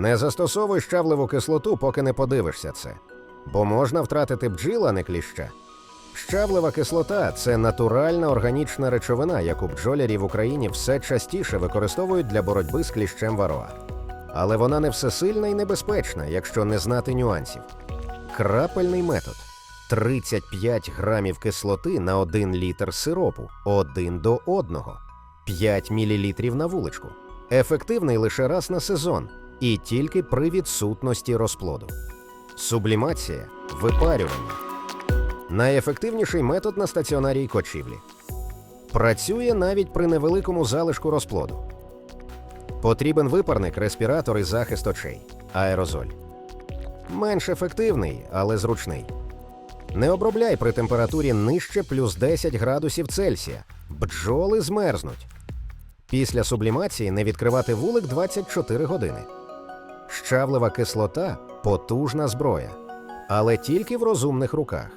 Не застосовуй щавливу кислоту, поки не подивишся це, бо можна втратити бджіл, а не кліща. Щавлива кислота це натуральна органічна речовина, яку бджолярі в Україні все частіше використовують для боротьби з кліщем вароа. Але вона не всесильна і небезпечна, якщо не знати нюансів. Крапельний метод 35 грамів кислоти на 1 літр сиропу, один до одного, 5 мл на вуличку. Ефективний лише раз на сезон і тільки при відсутності розплоду. Сублімація випарювання. Найефективніший метод на стаціонарій кочівлі. Працює навіть при невеликому залишку розплоду. Потрібен випарник, респіратор і захист очей. Аерозоль. Менш ефективний, але зручний. Не обробляй при температурі нижче плюс 10 градусів Цельсія. Бджоли змерзнуть. Після сублімації не відкривати вулик 24 години. Щавлива кислота потужна зброя, але тільки в розумних руках.